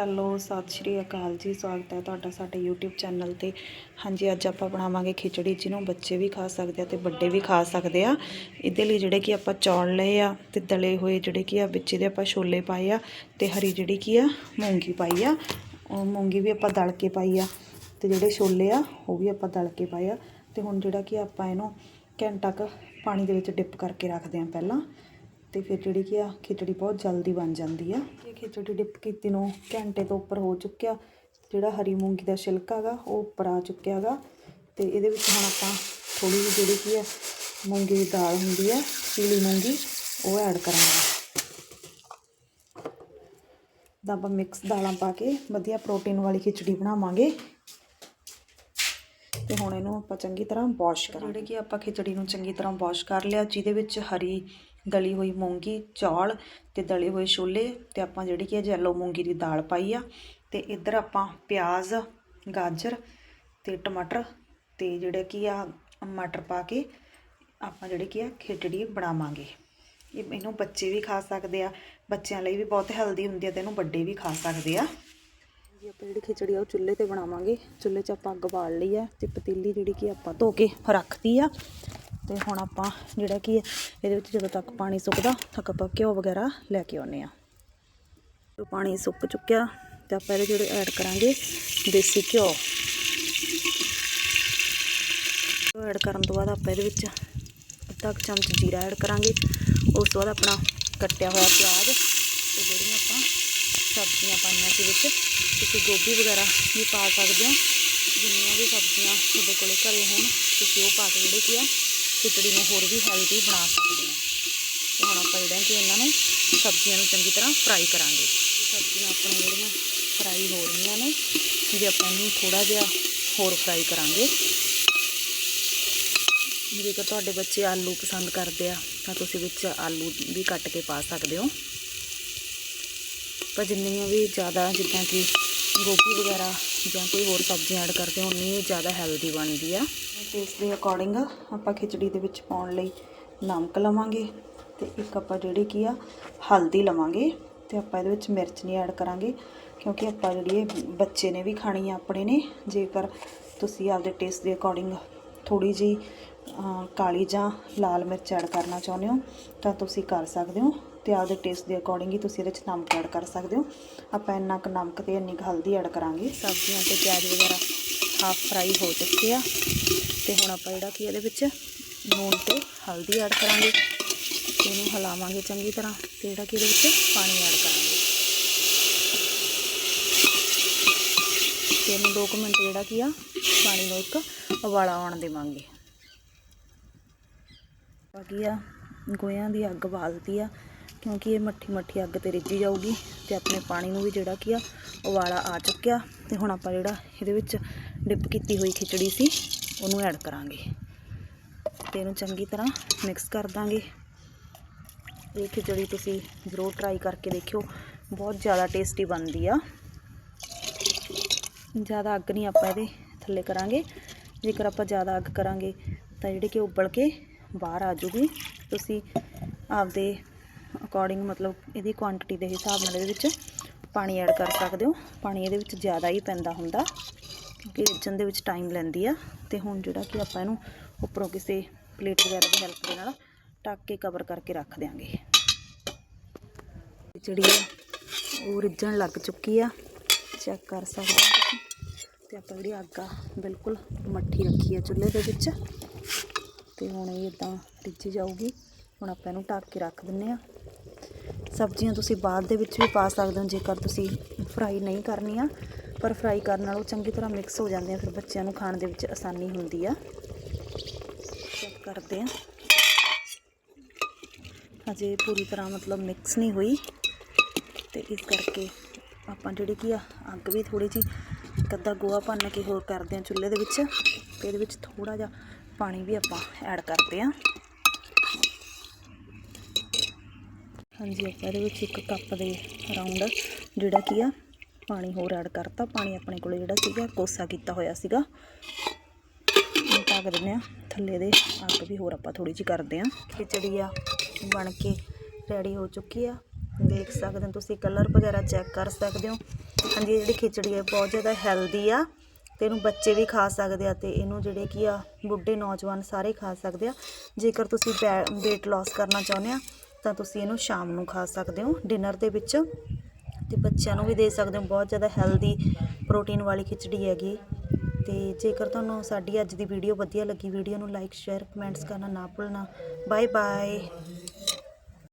Hello, ਸਤਿ ਸ਼੍ਰੀ ਅਕਾਲ ਜੀ। ਸਵਾਗਤ ਹੈ ਤੁਹਾਡਾ ਸਾਡੇ YouTube ਚੈਨਲ ਤੇ। ਹਾਂਜੀ, ਅੱਜ ਆਪਾਂ ਬਣਾਵਾਂਗੇ ਖਿਚੜੀ, ਜਿਹਨੂੰ ਬੱਚੇ ਵੀ ਖਾ ਸਕਦੇ ਆ ਤੇ ਵੱਡੇ ਵੀ ਖਾ ਸਕਦੇ ਆ। ਇਹਦੇ ਲਈ ਜਿਹੜੇ ਕਿ ਆਪਾਂ ਚੌਲ ਲਏ ਆ ਤੇ ਦਲੇ ਹੋਏ ਜਿਹੜੇ ਕਿ ਆ, ਵਿੱਚ ਦੇ ਆਪਾਂ ਛੋਲੇ ਪਾਏ ਆ ਤੇ ਹਰੀ ਜਿਹੜੀ ਕੀ ਆ, ਮੂੰਗੀ ਪਾਈ ਆ। ਉਹ ਮੂੰਗੀ ਵੀ ਆਪਾਂ ਦਲ ਕੇ ਪਾਈ ਆ ਤੇ ਜਿਹੜੇ ਛੋਲੇ ਆ, ਉਹ ਵੀ ਆਪਾਂ ਦਲ ਕੇ ਪਾਏ ਆ। ਤੇ ਹੁਣ ਜਿਹੜਾ ਕਿ ਆਪਾਂ ਇਹਨੂੰ ਘੰਟਾ ਕੁ ਪਾਣੀ ਦੇ ਵਿੱਚ ਡਿਪ ਕਰਕੇ ਰੱਖਦੇ ਆ ਪਹਿਲਾਂ। ਤੇ ਫਿਰ ਜਿਹੜੀ ਕੀ ਆ ਖਿਚੜੀ ਬਹੁਤ ਜਲਦੀ ਬਣ ਜਾਂਦੀ ਆ। ਇਹ ਖਿਚੜੀ ਡਿਪ ਕੀਤੀ ਨੂੰ ਘੰਟੇ ਤੋਂ ਉੱਪਰ ਹੋ ਚੁੱਕਿਆ। ਜਿਹੜਾ ਹਰੀ ਮੂੰਗੀ ਦਾ ਛਿਲਕਾ ਹੈਗਾ ਉਹ ਉੱਪਰ ਆ ਚੁੱਕਿਆ ਹੈਗਾ ਤੇ ਇਹਦੇ ਵਿੱਚ ਹੁਣ ਆਪਾਂ ਥੋੜੀ ਜਿਹੀ ਜਿਹੜੀ ਕੀ ਆ ਮੂੰਗੀ ਦੀ ਦਾਲ ਹੁੰਦੀ ਆ ਪੀਲੀ ਮੂੰਗੀ ਉਹ ਐਡ ਕਰਾਂਗੇ। ਤਾਂ ਆਪਾਂ ਮਿਕਸ ਦਾਲਾਂ ਪਾ ਕੇ ਵਧੀਆ ਪ੍ਰੋਟੀਨ ਵਾਲੀ ਖਿਚੜੀ ਬਣਾਵਾਂਗੇ। ਤੇ ਹੁਣ ਇਹਨੂੰ ਆਪਾਂ ਚੰਗੀ ਤਰ੍ਹਾਂ ਵਾਸ਼ ਕਰਾਂਗੇ। ਜਿਹੜੇ ਕਿ ਆਪਾਂ ਖਿਚੜੀ ਨੂੰ ਚੰਗੀ ਤਰ੍ਹਾਂ ਵਾਸ਼ ਕਰ ਲਿਆ ਜਿਹਦੇ ਵਿੱਚ ਹਰੀ ਦਲੀ ਹੋਈ ਮੂੰਗੀ ਚੌਲ ਤੇ ਦਲੇ ਹੋਏ ਛੋਲੇ ਤੇ ਆਪਾਂ ਜਿਹੜੀ ਕਿ ਜੈਲੋ ਮੂੰਗੀ ਦੀ ਦਾਲ ਪਾਈ ਆ। ਤੇ ਇੱਧਰ ਆਪਾਂ ਪਿਆਜ਼, ਗਾਜਰ ਤੇ ਟਮਾਟਰ ਤੇ ਜਿਹੜੇ ਕੀ ਆ, ਮਟਰ ਪਾ ਕੇ ਆਪਾਂ ਜਿਹੜੇ ਕੀ ਆ, ਖਿਚੜੀ ਬਣਾਵਾਂਗੇ। ਇਹ ਇਹਨੂੰ ਬੱਚੇ ਵੀ ਖਾ ਸਕਦੇ ਆ, ਬੱਚਿਆਂ ਲਈ ਵੀ ਬਹੁਤ ਹੈਲਦੀ ਹੁੰਦੀ ਆ ਤੇ ਇਹਨੂੰ ਵੱਡੇ ਵੀ ਖਾ ਸਕਦੇ ਆ। ਜੀ, ਆਪਾਂ ਜਿਹੜੀ ਖਿਚੜੀ ਆ ਉਹ ਚੁੱਲ੍ਹੇ ਤੇ ਬਣਾਵਾਂਗੇ। ਚੁੱਲ੍ਹੇ 'ਚ ਆਪਾਂ ਅੱਗ ਬਾਲ ਲਈ ਆ ਤੇ ਪਤੀਲੀ ਜਿਹੜੀ ਕਿ ਆਪਾਂ ਧੋ ਕੇ ਰੱਖਤੀ ਆ। ਤੇ ਹੁਣ ਆਪਾਂ ਜਿਹੜਾ ਕਿ ਇਹਦੇ ਵਿੱਚ ਜਦੋਂ ਤੱਕ ਪਾਣੀ ਸੁੱਕਦਾ, ਤੱਕ ਆਪਾਂ ਘਿਓ ਵਗੈਰਾ ਲੈ ਕੇ ਆਉਨੇ ਆ ਤੇ ਪਾਣੀ ਸੁੱਕ ਚੁੱਕਿਆ ਤੇ ਆਪਾਂ ਇਹਦੇ ਜਿਹੜੇ ਐਡ ਕਰਾਂਗੇ ਦੇਸੀ ਘਿਓ। ਘਿਓ ਐਡ ਕਰਨ ਤੋਂ ਬਾਅਦ ਆਪਾਂ ਇਹਦੇ ਵਿੱਚ ਅੱਧਾ ਕੁ ਚਮਚ ਜੀਰਾ ਐਡ ਕਰਾਂਗੇ। ਉਸ ਤੋਂ ਬਾਅਦ ਆਪਣਾ ਕੱਟਿਆ ਹੋਇਆ ਪਿਆਜ਼ ਤੇ ਜਿਹੜੀਆਂ ਆਪਾਂ ਸਬਜ਼ੀਆਂ ਪਾਈਆਂ ਸੀ ਵਿੱਚ, ਤੁਸੀਂ ਗੋਭੀ ਵਗੈਰਾ ਵੀ ਪਾ ਸਕਦੇ ਹੋ। ਜਿੰਨੀਆਂ ਵੀ ਸਬਜ਼ੀਆਂ ਤੁਹਾਡੇ ਕੋਲੇ ਘਰੇ ਹੋਣ, ਤੁਸੀਂ ਉਹ ਪਾ ਕੇ ਜਿਹੜੇ ਕੀ ਆ ਖਿਚੜੀ ਨੂੰ ਹੋਰ ਵੀ ਹੈਲਦੀ ਬਣਾ ਸਕਦੇ ਹਾਂ। ਤੇ ਹੁਣ ਆਪਾਂ ਜਿਹੜਾ ਕਿ ਇਹਨਾਂ ਨੂੰ ਸਬਜ਼ੀਆਂ ਨੂੰ ਚੰਗੀ ਤਰ੍ਹਾਂ ਫਰਾਈ ਕਰਾਂਗੇ। ਸਬਜ਼ੀਆਂ ਆਪਣੀਆਂ ਜਿਹੜੀਆਂ ਫਰਾਈ ਹੋ ਰਹੀਆਂ ਨੇ, ਜੇ ਆਪਾਂ ਇਹਨੂੰ ਥੋੜਾ ਜਿਹਾ ਹੋਰ ਫਰਾਈ ਕਰਾਂਗੇ। ਜੇਕਰ ਤੁਹਾਡੇ ਬੱਚੇ ਆਲੂ ਪਸੰਦ ਕਰਦੇ ਆ, ਤਾਂ ਤੁਸੀਂ ਵਿੱਚ ਆਲੂ ਵੀ ਕੱਟ ਕੇ ਪਾ ਸਕਦੇ ਹੋ। ਪਰ ਜਿੰਨੀਆਂ ਵੀ ਜ਼ਿਆਦਾ ਜਿੱਦਾਂ ਕਿ ਗੋਭੀ ਵਗੈਰਾ ਜਾਂ ਕੋਈ ਹੋਰ ਸਬਜ਼ੀਆਂ ਐਡ ਕਰਦੇ ਹੋ, ਉਨੀ ਜ਼ਿਆਦਾ ਹੈਲਦੀ ਬਣਦੀ ਆ। ਟੇਸਟ ਦੇ ਅਕੋਰਡਿੰਗ ਆਪਾਂ ਖਿਚੜੀ ਦੇ ਵਿੱਚ ਪਾਉਣ ਲਈ ਨਮਕ ਲਵਾਂਗੇ ਤੇ ਇੱਕ ਆਪਾਂ ਜਿਹੜੀ ਕੀ ਆ, ਹਲਦੀ ਲਵਾਂਗੇ ਤੇ ਆਪਾਂ ਇਹਦੇ ਵਿੱਚ ਮਿਰਚ ਨਹੀਂ ਐਡ ਕਰਾਂਗੇ ਕਿਉਂਕਿ ਆਪਾਂ ਜਿਹੜੀ ਇਹ ਬੱਚੇ ਨੇ ਵੀ ਖਾਣੀ ਆ, ਆਪਣੇ ਨੇ, ਜੇਕਰ ਤੁਸੀਂ ਆਪਦੇ ਟੇਸਟ ਦੇ ਅਕੋਰਡਿੰਗ ਥੋੜੀ ਜੀ ਕਾਲੀ ਜਾਂ ਲਾਲ ਮਿਰਚ ਐਡ ਕਰਨਾ ਚਾਹੁੰਦੇ ਹੋ, ਤਾਂ ਤੁਸੀਂ ਕਰ ਸਕਦੇ ਹੋ ਤੇ ਆਪਦੇ ਟੇਸਟ ਦੇ ਅਕੋਰਡਿੰਗ ਹੀ ਤੁਸੀਂ ਇਹਦੇ ਵਿੱਚ ਨਮਕ ਐਡ ਕਰ ਸਕਦੇ ਹੋ। ਆਪਾਂ ਇੰਨਾ ਕੁ ਨਮਕ ਤੇ ਇੰਨੀ ਕੁ ਹਲਦੀ ਐਡ ਕਰਾਂਗੇ, ਸਬਜ਼ੀਆਂ ਤੇ ਪਿਆਜ਼ ਵਗੈਰਾ ਹਾਫ ਫਰਾਈ ਹੋ ਚੁੱਕੇ ਆ। ਤੇ ਹੁਣ ਆਪਾਂ ਜਿਹੜਾ ਕੀ ਇਹਦੇ ਵਿੱਚ ਲੂਣ ਤੇ ਹਲਦੀ ਐਡ ਕਰਾਂਗੇ ਇਹਨੂੰ ਹਿਲਾਵਾਂਗੇ ਚੰਗੀ ਤਰ੍ਹਾਂ ਤੇ ਜਿਹੜਾ ਕਿ ਇਹਦੇ ਵਿੱਚ ਪਾਣੀ ਐਡ ਕਰਾਂਗੇ। ਤੇ ਇਹਨੂੰ 2 ਮਿੰਟ ਜਿਹੜਾ ਕੀ ਆ ਪਾਣੀ ਨੂੰ ਇੱਕ ਉਬਾਲਾ ਆਉਣ ਦੇਵਾਂਗੇ। ਬਾਕੀ ਆ ਗੋਇਆਂ ਦੀ ਅੱਗ ਬਾਲਦੀ ਆ, ਕਿਉਂਕਿ ਇਹ ਮੱਠੀ ਮੱਠੀ ਅੱਗ ਤੇ ਰਿੱਝੀ ਜਾਊਗੀ ਤੇ ਆਪਣੇ ਪਾਣੀ ਨੂੰ ਵੀ ਜਿਹੜਾ ਕੀ ਆ ਉਬਾਲਾ ਆ ਚੁੱਕਿਆ ਤੇ ਹੁਣ ਆਪਾਂ ਜਿਹੜਾ ਇਹਦੇ ਵਿੱਚ ਡਿਪ ਕੀਤੀ ਹੋਈ ਖਿਚੜੀ ਸੀ ਉਹਨੂੰ ਐਡ ਕਰਾਂਗੇ। ਤੇ ਇਹਨੂੰ ਚੰਗੀ ਤਰ੍ਹਾਂ ਮਿਕਸ ਕਰ ਦਾਂਗੇ। ਇਹ ਖਿਚੜੀ ਤੁਸੀਂ ਜ਼ਰੂਰ ਟਰਾਈ ਕਰਕੇ ਦੇਖਿਓ, ਬਹੁਤ ਜ਼ਿਆਦਾ ਟੇਸਟੀ ਬਣਦੀ ਆ। ਜ਼ਿਆਦਾ ਅੱਗ ਨਹੀਂ ਆਪਾਂ ਇਹਦੇ ਥੱਲੇ ਕਰਾਂਗੇ। ਜੇਕਰ ਆਪਾਂ ਜ਼ਿਆਦਾ ਅੱਗ ਕਰਾਂਗੇ, ਤਾਂ ਜਿਹੜੇ ਕਿ ਉਬਲ ਕੇ ਬਾਹਰ ਆ ਜੂਗੀ ਤੁਸੀਂ ਆਪਦੇ ਅਕੋਰਡਿੰਗ ਮਤਲਬ ਇਹਦੀ ਕੁਆਂਟੀਟੀ ਦੇ ਹਿਸਾਬ ਨਾਲ ਇਹਦੇ ਵਿੱਚ ਪਾਣੀ ਐਡ ਕਰ ਸਕਦੇ ਹੋ। ਪਾਣੀ ਇਹਦੇ ਵਿੱਚ ਜ਼ਿਆਦਾ ਹੀ ਪੈਂਦਾ ਹੁੰਦਾ। ਕਿਉਂਕਿ ਰਿੱਝਣ ਦੇ ਵਿੱਚ ਟਾਈਮ ਲੈਂਦੀ ਆ ਤੇ ਹੁਣ ਜਿਹੜਾ ਕਿ ਆਪਾਂ ਇਹਨੂੰ ਉੱਪਰੋਂ ਕਿਸੇ ਪਲੇਟ ਵਗੈਰਾ ਦੀ ਹੈਲਪ ਦੇ ਨਾਲ ਢੱਕ ਕੇ ਕਵਰ ਕਰਕੇ ਰੱਖ ਦਿਆਂਗੇ। ਜਿਹੜੀ ਆ ਉਹ ਰਿੱਝਣ ਲੱਗ ਚੁੱਕੀ ਆ। ਚੈੱਕ ਕਰ ਸਕਦੇ ਹੋ ਤੁਸੀਂ। ਤੇ ਆਪਾਂ ਜਿਹੜੀ ਅੱਗ ਆ, ਬਿਲਕੁਲ ਮੱਠੀ ਰੱਖੀ ਆ ਚੁੱਲ੍ਹੇ ਦੇ ਵਿੱਚ। ਤੇ ਹੁਣ ਇਹ ਇਦਾਂ ਰਿੱਝੀ ਜਾਊਗੀ। ਹੁਣ ਆਪਾਂ ਇਹਨੂੰ ਢੱਕ ਕੇ ਰੱਖ ਦਿੰਨੇ ਆ। ਸਬਜ਼ੀਆਂ ਤੁਸੀਂ ਬਾਅਦ ਦੇ ਵਿੱਚ ਵੀ ਪਾ ਸਕਦੇ ਹੋ, ਜੇਕਰ ਤੁਸੀਂ ਫਰਾਈ ਨਹੀਂ ਕਰਨੀਆਂ। ਪਰ ਫਰਾਈ ਕਰਨ ਨਾਲ ਉਹ ਚੰਗੀ ਤਰ੍ਹਾਂ ਮਿਕਸ ਹੋ ਜਾਂਦੇ ਆ ਫਿਰ ਬੱਚਿਆਂ ਨੂੰ ਖਾਣ ਦੇ ਵਿੱਚ ਆਸਾਨੀ ਹੁੰਦੀ ਆ। ਚੈੱਕ ਕਰਦੇ ਆ। ਅਜੇ ਪੂਰੀ ਤਰ੍ਹਾਂ ਮਤਲਬ ਮਿਕਸ ਨਹੀਂ ਹੋਈ। ਤੇ ਇਸ ਕਰਕੇ ਆਪਾਂ ਜਿਹੜੀ ਕੀ ਆ, ਅੱਗ ਵੀ ਥੋੜੀ ਜੀ ਇੱਕ ਅੱਧਾ ਗੋਹਾ ਭੰਨ ਕੇ ਹੋਰ ਕਰਦੇ ਆ ਚੁੱਲ੍ਹੇ ਦੇ ਵਿੱਚ। ਤੇ ਇਹਦੇ ਵਿੱਚ ਥੋੜਾ ਜਿਹਾ ਪਾਣੀ ਵੀ ਆਪਾਂ ਐਡ ਕਰਦੇ ਆ। ਹਾਂਜੀ, ਆਪਾਂ ਇਹਦੇ ਵਿੱਚ ਇੱਕ ਕੱਪ ਦੇ ਅਰਾਊਂਡ ਜਿਹੜਾ ਕੀ ਆ ਪਾਣੀ ਹੋਰ ਐਡ ਕਰਤਾ। ਪਾਣੀ ਆਪਣੇ ਕੋਲ ਜਿਹੜਾ ਸੀਗਾ, ਕੋਸਾ ਕੀਤਾ ਹੋਇਆ ਸੀਗਾ। ਇਹਨੂੰ ਢੱਕ ਦਿੰਦੇ ਆ ਥੱਲੇ ਦੇ ਅੱਗ ਵੀ ਹੋਰ ਆਪਾਂ ਥੋੜੀ ਜਿਹੀ ਕਰਦੇ ਆ ਖਿਚੜੀ ਆ, ਬਣ ਕੇ ਰੈਡੀ ਹੋ ਚੁੱਕੀ ਆ। ਦੇਖ ਸਕਦੇ ਹੋ ਤੁਸੀਂ ਕਲਰ ਵਗੈਰਾ ਚੈੱਕ ਕਰ ਸਕਦੇ ਹੋ। ਹਾਂਜੀ ਇਹ ਜਿਹੜੀ ਖਿਚੜੀ ਹੈ ਬਹੁਤ ਜ਼ਿਆਦਾ ਹੈਲਦੀ ਆ। ਤੇ ਇਹਨੂੰ ਬੱਚੇ ਵੀ ਖਾ ਸਕਦੇ ਆ ਤੇ ਇਹਨੂੰ ਜਿਹੜੇ ਕੀ ਆ, ਬੁੱਢੇ ਨੌਜਵਾਨ ਸਾਰੇ ਖਾ ਸਕਦੇ ਆ। ਜੇਕਰ ਤੁਸੀਂ weight loss ਕਰਨਾ ਚਾਹੁੰਦੇ ਆ, ਤਾਂ ਤੁਸੀਂ ਇਹਨੂੰ ਸ਼ਾਮ ਨੂੰ ਖਾ ਸਕਦੇ ਹੋ। ਡਿਨਰ ਦੇ ਵਿੱਚ ਅਤੇ ਬੱਚਿਆਂ ਨੂੰ ਵੀ ਦੇ ਸਕਦੇ ਹੋ। ਬਹੁਤ ਜ਼ਿਆਦਾ ਹੈਲਦੀ ਪ੍ਰੋਟੀਨ ਵਾਲੀ ਖਿਚੜੀ ਹੈਗੀ। ਅਤੇ ਜੇਕਰ ਤੁਹਾਨੂੰ ਸਾਡੀ ਅੱਜ ਦੀ ਵੀਡੀਓ ਵਧੀਆ ਲੱਗੀ ਵੀਡੀਓ ਨੂੰ ਲਾਈਕ ਸ਼ੇਅਰ ਕਮੈਂਟਸ ਕਰਨਾ ਨਾ ਭੁੱਲਣਾ। Bye bye